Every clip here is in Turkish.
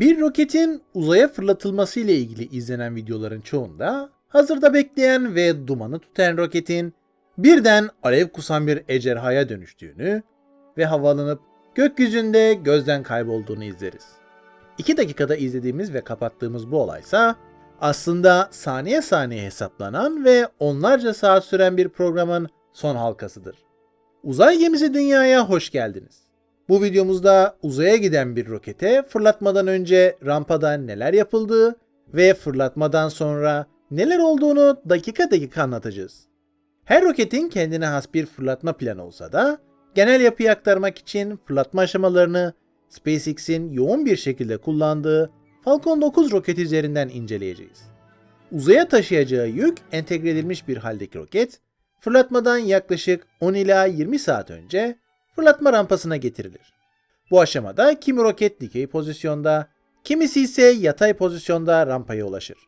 Bir roketin uzaya fırlatılması ile ilgili izlenen videoların çoğunda hazırda bekleyen ve dumanı tutan roketin birden alev kusan bir ejderhaya dönüştüğünü ve havalanıp gökyüzünde gözden kaybolduğunu izleriz. 2 dakikada izlediğimiz ve kapattığımız bu olaysa aslında saniye saniye hesaplanan ve onlarca saat süren bir programın son halkasıdır. Uzay gemisi dünyaya hoş geldiniz. Bu videomuzda uzaya giden bir rokete fırlatmadan önce rampada neler yapıldığı ve fırlatmadan sonra neler olduğunu dakika dakika anlatacağız. Her roketin kendine has bir fırlatma planı olsa da genel yapıyı aktarmak için fırlatma aşamalarını SpaceX'in yoğun bir şekilde kullandığı Falcon 9 roketi üzerinden inceleyeceğiz. Uzaya taşıyacağı yük entegre edilmiş bir haldeki roket, fırlatmadan yaklaşık 10 ila 20 saat önce fırlatma rampasına getirilir. Bu aşamada kimi roket dikey pozisyonda, kimisi ise yatay pozisyonda rampaya ulaşır.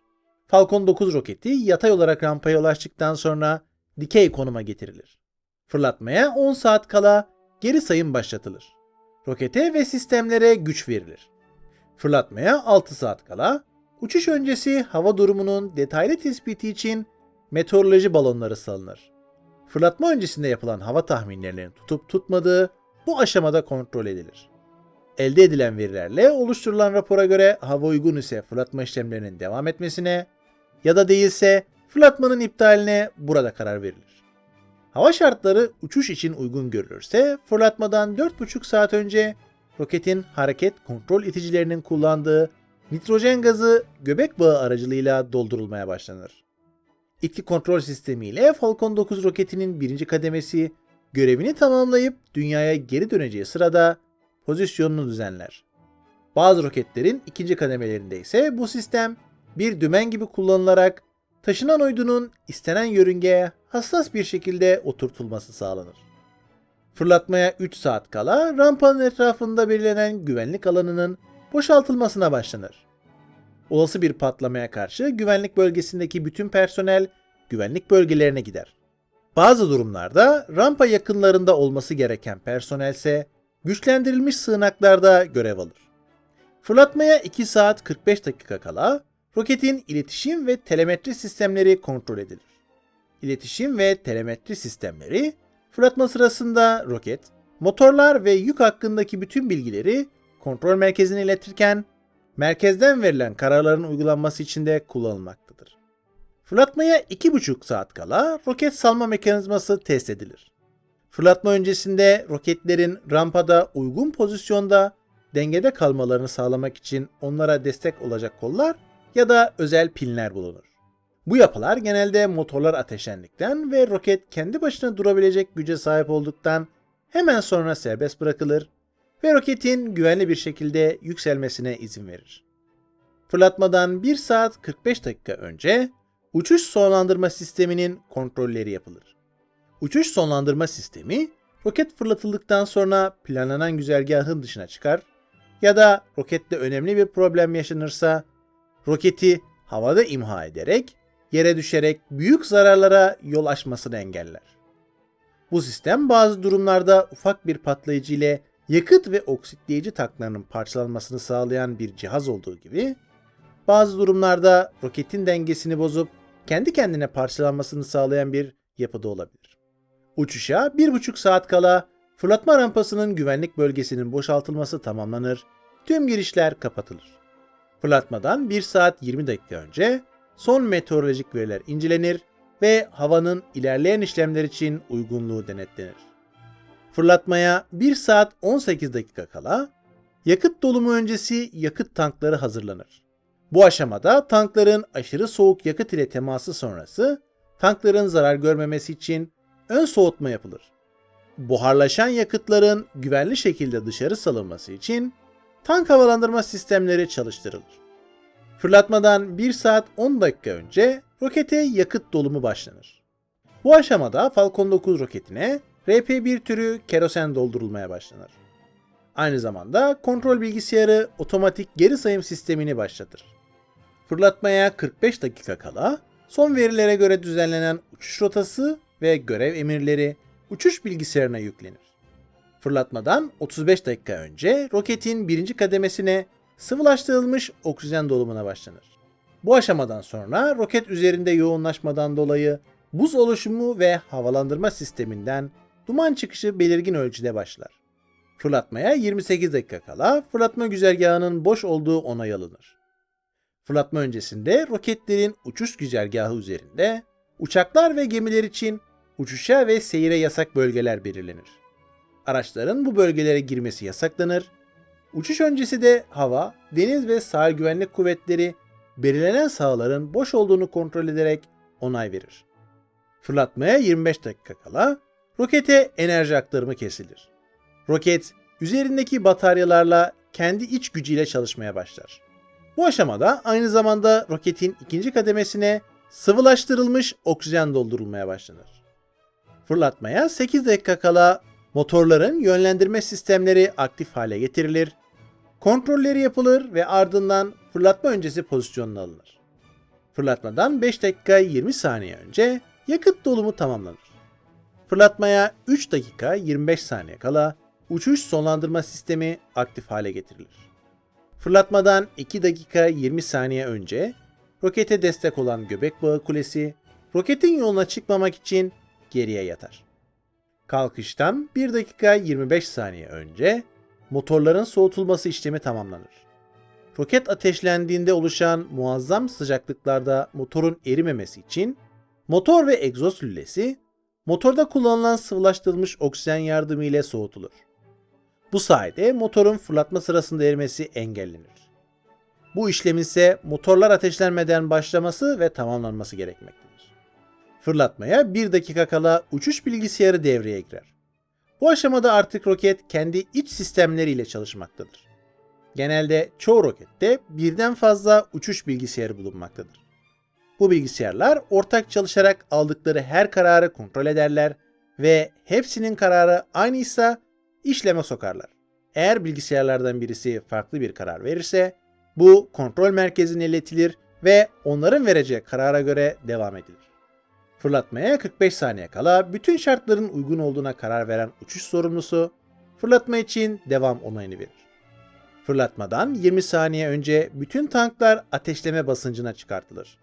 Falcon 9 roketi yatay olarak rampaya ulaştıktan sonra dikey konuma getirilir. Fırlatmaya 10 saat kala geri sayım başlatılır. Rokete ve sistemlere güç verilir. Fırlatmaya 6 saat kala uçuş öncesi hava durumunun detaylı tespiti için meteoroloji balonları salınır. Fırlatma öncesinde yapılan hava tahminlerinin tutup tutmadığı bu aşamada kontrol edilir. Elde edilen verilerle oluşturulan rapora göre hava uygun ise fırlatma işlemlerinin devam etmesine ya da değilse fırlatmanın iptaline burada karar verilir. Hava şartları uçuş için uygun görülürse fırlatmadan 4,5 saat önce roketin hareket kontrol iticilerinin kullandığı nitrojen gazı göbek bağı aracılığıyla doldurulmaya başlanır. İtki kontrol sistemiyle Falcon 9 roketinin birinci kademesi görevini tamamlayıp dünyaya geri döneceği sırada pozisyonunu düzenler. Bazı roketlerin ikinci kademelerinde ise bu sistem bir dümen gibi kullanılarak taşınan uydunun istenen yörüngeye hassas bir şekilde oturtulması sağlanır. Fırlatmaya 3 saat kala rampanın etrafında belirlenen güvenlik alanının boşaltılmasına başlanır. Olası bir patlamaya karşı güvenlik bölgesindeki bütün personel güvenlik bölgelerine gider. Bazı durumlarda rampa yakınlarında olması gereken personelse güçlendirilmiş sığınaklarda görev alır. Fırlatmaya 2 saat 45 dakika kala roketin iletişim ve telemetri sistemleri kontrol edilir. İletişim ve telemetri sistemleri fırlatma sırasında roket, motorlar ve yük hakkındaki bütün bilgileri kontrol merkezine iletirken merkezden verilen kararların uygulanması için de kullanılmaktadır. Fırlatmaya 2,5 saat kala roket salma mekanizması test edilir. Fırlatma öncesinde roketlerin rampada uygun pozisyonda dengede kalmalarını sağlamak için onlara destek olacak kollar ya da özel pinler bulunur. Bu yapılar genelde motorlar ateşlendikten ve roket kendi başına durabilecek güce sahip olduktan hemen sonra serbest bırakılır ve roketin güvenli bir şekilde yükselmesine izin verir. Fırlatmadan 1 saat 45 dakika önce uçuş sonlandırma sisteminin kontrolleri yapılır. Uçuş sonlandırma sistemi roket fırlatıldıktan sonra planlanan güzergahın dışına çıkar ya da rokette önemli bir problem yaşanırsa roketi havada imha ederek yere düşerek büyük zararlara yol açmasını engeller. Bu sistem bazı durumlarda ufak bir patlayıcı ile yakıt ve oksitleyici tanklarının parçalanmasını sağlayan bir cihaz olduğu gibi bazı durumlarda roketin dengesini bozup kendi kendine parçalanmasını sağlayan bir yapıda olabilir. Uçuşa 1,5 saat kala fırlatma rampasının güvenlik bölgesinin boşaltılması tamamlanır, tüm girişler kapatılır. Fırlatmadan 1 saat 20 dakika önce son meteorolojik veriler incelenir ve havanın ilerleyen işlemler için uygunluğu denetlenir. Fırlatmaya 1 saat 18 dakika kala yakıt dolumu öncesi yakıt tankları hazırlanır. Bu aşamada tankların aşırı soğuk yakıt ile teması sonrası tankların zarar görmemesi için ön soğutma yapılır. Buharlaşan yakıtların güvenli şekilde dışarı salınması için tank havalandırma sistemleri çalıştırılır. Fırlatmadan 1 saat 10 dakika önce rokete yakıt dolumu başlanır. Bu aşamada Falcon 9 roketine RP-1 türü kerosen doldurulmaya başlanır. Aynı zamanda kontrol bilgisayarı otomatik geri sayım sistemini başlatır. Fırlatmaya 45 dakika kala son verilere göre düzenlenen uçuş rotası ve görev emirleri uçuş bilgisayarına yüklenir. Fırlatmadan 35 dakika önce roketin birinci kademesine sıvılaştırılmış oksijen dolumuna başlanır. Bu aşamadan sonra roket üzerinde yoğunlaşmadan dolayı buz oluşumu ve havalandırma sisteminden duman çıkışı belirgin ölçüde başlar. Fırlatmaya 28 dakika kala fırlatma güzergahının boş olduğu onay alınır. Fırlatma öncesinde roketlerin uçuş güzergahı üzerinde uçaklar ve gemiler için uçuşa ve seyire yasak bölgeler belirlenir. Araçların bu bölgelere girmesi yasaklanır. Uçuş öncesi de hava, deniz ve sahil güvenlik kuvvetleri belirlenen sahaların boş olduğunu kontrol ederek onay verir. Fırlatmaya 25 dakika kala rokete enerji aktarımı kesilir. Roket üzerindeki bataryalarla kendi iç gücüyle çalışmaya başlar. Bu aşamada aynı zamanda roketin ikinci kademesine sıvılaştırılmış oksijen doldurulmaya başlanır. Fırlatmaya 8 dakika kala motorların yönlendirme sistemleri aktif hale getirilir, kontrolleri yapılır ve ardından fırlatma öncesi pozisyonuna alınır. Fırlatmadan 5 dakika 20 saniye önce yakıt dolumu tamamlanır. Fırlatmaya 3 dakika 25 saniye kala uçuş sonlandırma sistemi aktif hale getirilir. Fırlatmadan 2 dakika 20 saniye önce rokete destek olan göbek bağı kulesi roketin yoluna çıkmamak için geriye yatar. Kalkıştan 1 dakika 25 saniye önce motorların soğutulması işlemi tamamlanır. Roket ateşlendiğinde oluşan muazzam sıcaklıklarda motorun erimemesi için motor ve egzoz lülesi motorda kullanılan sıvılaştırılmış oksijen yardımı ile soğutulur. Bu sayede motorun fırlatma sırasında erimesi engellenir. Bu işlemin ise motorlar ateşlenmeden başlaması ve tamamlanması gerekmektedir. Fırlatmaya 1 dakika kala uçuş bilgisayarı devreye girer. Bu aşamada artık roket kendi iç sistemleriyle çalışmaktadır. Genelde çoğu rokette birden fazla uçuş bilgisayarı bulunmaktadır. Bu bilgisayarlar ortak çalışarak aldıkları her kararı kontrol ederler ve hepsinin kararı aynıysa işleme sokarlar. Eğer bilgisayarlardan birisi farklı bir karar verirse bu kontrol merkezine iletilir ve onların vereceği karara göre devam edilir. Fırlatmaya 45 saniye kala bütün şartların uygun olduğuna karar veren uçuş sorumlusu fırlatma için devam onayını verir. Fırlatmadan 20 saniye önce bütün tanklar ateşleme basıncına çıkartılır.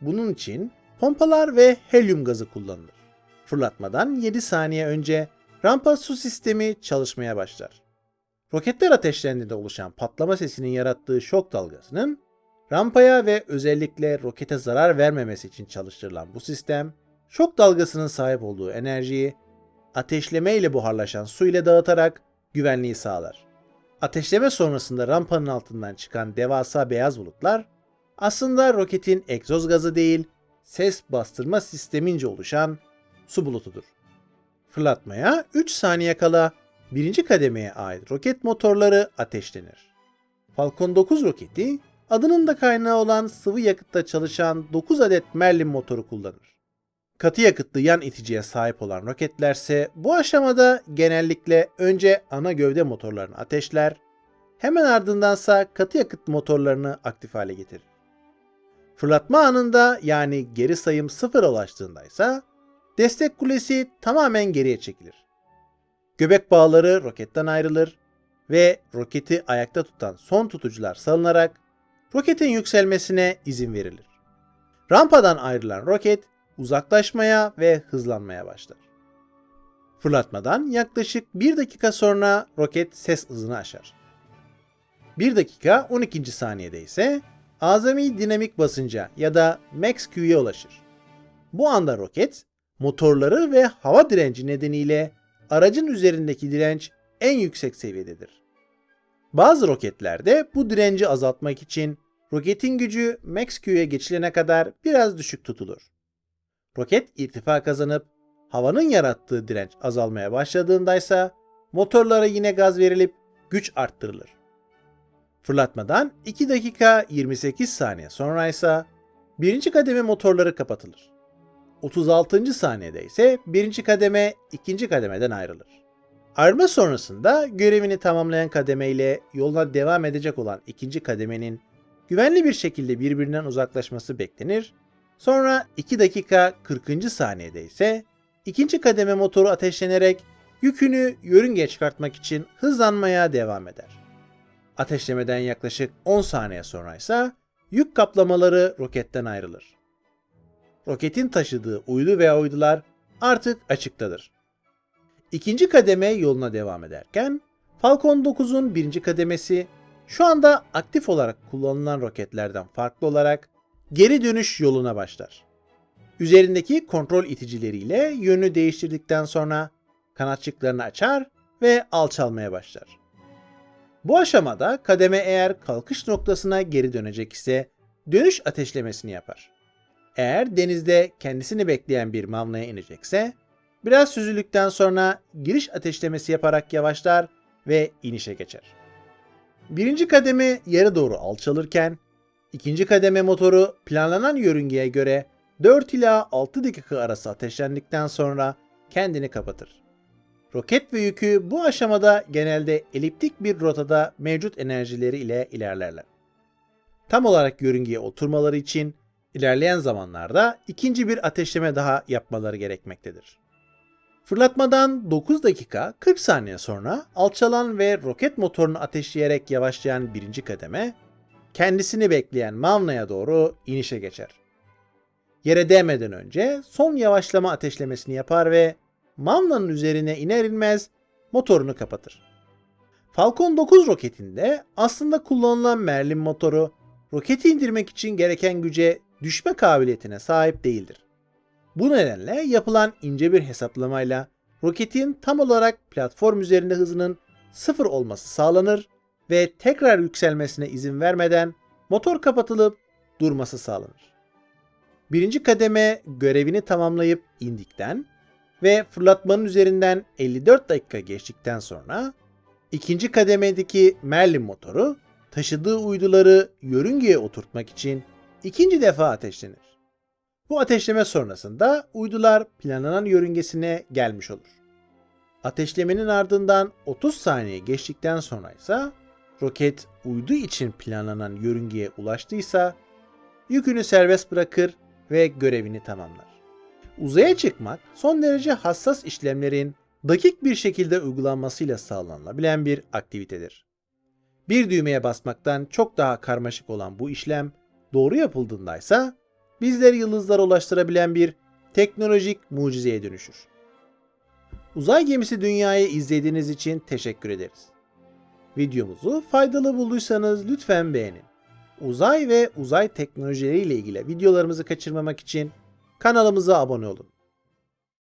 Bunun için pompalar ve helyum gazı kullanılır. Fırlatmadan 7 saniye önce rampa su sistemi çalışmaya başlar. Roketler ateşlendiğinde oluşan patlama sesinin yarattığı şok dalgasının rampaya ve özellikle rokete zarar vermemesi için çalıştırılan bu sistem, şok dalgasının sahip olduğu enerjiyi ateşleme ile buharlaşan su ile dağıtarak güvenliği sağlar. Ateşleme sonrasında rampanın altından çıkan devasa beyaz bulutlar aslında roketin egzoz gazı değil, ses bastırma sistemince oluşan su bulutudur. Fırlatmaya 3 saniye kala birinci kademeye ait roket motorları ateşlenir. Falcon 9 roketi adının da kaynağı olan sıvı yakıtta çalışan 9 adet Merlin motoru kullanır. Katı yakıtlı yan iticiye sahip olan roketlerse bu aşamada genellikle önce ana gövde motorlarını ateşler, hemen ardındansa katı yakıt motorlarını aktif hale getirir. Fırlatma anında yani geri sayım sıfıra ulaştığında ise destek kulesi tamamen geriye çekilir. Göbek bağları roketten ayrılır ve roketi ayakta tutan son tutucular salınarak roketin yükselmesine izin verilir. Rampadan ayrılan roket uzaklaşmaya ve hızlanmaya başlar. Fırlatmadan yaklaşık 1 dakika sonra roket ses hızını aşar. 1 dakika 12. saniyede ise azami dinamik basınca ya da max Q'ye ulaşır. Bu anda roket motorları ve hava direnci nedeniyle aracın üzerindeki direnç en yüksek seviyededir. Bazı roketlerde bu direnci azaltmak için roketin gücü max Q'ye geçilene kadar biraz düşük tutulur. Roket irtifa kazanıp havanın yarattığı direnç azalmaya başladığında ise motorlara yine gaz verilip güç arttırılır. Fırlatmadan 2 dakika 28 saniye sonra ise birinci kademe motorları kapatılır. 36. saniyede ise birinci kademe ikinci kademeden ayrılır. Ayrılma sonrasında görevini tamamlayan kademe ile yoluna devam edecek olan ikinci kademenin güvenli bir şekilde birbirinden uzaklaşması beklenir. Sonra 2 dakika 40. saniyede ise ikinci kademe motoru ateşlenerek yükünü yörüngeye çıkartmak için hızlanmaya devam eder. Ateşlemeden yaklaşık 10 saniye sonra ise yük kaplamaları roketten ayrılır. Roketin taşıdığı uydu veya uydular artık açıktadır. İkinci kademe yoluna devam ederken Falcon 9'un birinci kademesi şu anda aktif olarak kullanılan roketlerden farklı olarak geri dönüş yoluna başlar. Üzerindeki kontrol iticileriyle yönünü değiştirdikten sonra kanatçıklarını açar ve alçalmaya başlar. Bu aşamada kademe eğer kalkış noktasına geri dönecek ise dönüş ateşlemesini yapar. Eğer denizde kendisini bekleyen bir mamlaya inecekse biraz süzüldükten sonra giriş ateşlemesi yaparak yavaşlar ve inişe geçer. Birinci kademe yere doğru alçalırken ikinci kademe motoru planlanan yörüngeye göre 4 ila 6 dakika arası ateşlendikten sonra kendini kapatır. Roket ve yükü bu aşamada genelde eliptik bir rotada mevcut enerjileri ile ilerlerler. Tam olarak yörüngeye oturmaları için ilerleyen zamanlarda ikinci bir ateşleme daha yapmaları gerekmektedir. Fırlatmadan 9 dakika 40 saniye sonra alçalan ve roket motorunu ateşleyerek yavaşlayan birinci kademe, kendisini bekleyen Mavna'ya doğru inişe geçer. Yere değmeden önce son yavaşlama ateşlemesini yapar ve Mavna'nın üzerine iner inmez motorunu kapatır. Falcon 9 roketinde aslında kullanılan Merlin motoru roketi indirmek için gereken güce düşme kabiliyetine sahip değildir. Bu nedenle yapılan ince bir hesaplamayla roketin tam olarak platform üzerinde hızının sıfır olması sağlanır ve tekrar yükselmesine izin vermeden motor kapatılıp durması sağlanır. Birinci kademe görevini tamamlayıp indikten ve fırlatmanın üzerinden 54 dakika geçtikten sonra ikinci kademedeki Merlin motoru taşıdığı uyduları yörüngeye oturtmak için ikinci defa ateşlenir. Bu ateşleme sonrasında uydular planlanan yörüngesine gelmiş olur. Ateşlemenin ardından 30 saniye geçtikten sonra ise roket uydu için planlanan yörüngeye ulaştıysa yükünü serbest bırakır ve görevini tamamlar. Uzaya çıkmak son derece hassas işlemlerin dakik bir şekilde uygulanmasıyla sağlanabilen bir aktivitedir. Bir düğmeye basmaktan çok daha karmaşık olan bu işlem doğru yapıldığında ise bizleri yıldızlara ulaştırabilen bir teknolojik mucizeye dönüşür. Uzay gemisi dünyayı izlediğiniz için teşekkür ederiz. Videomuzu faydalı bulduysanız lütfen beğenin. Uzay ve uzay teknolojileri ile ilgili videolarımızı kaçırmamak için kanalımıza abone olun.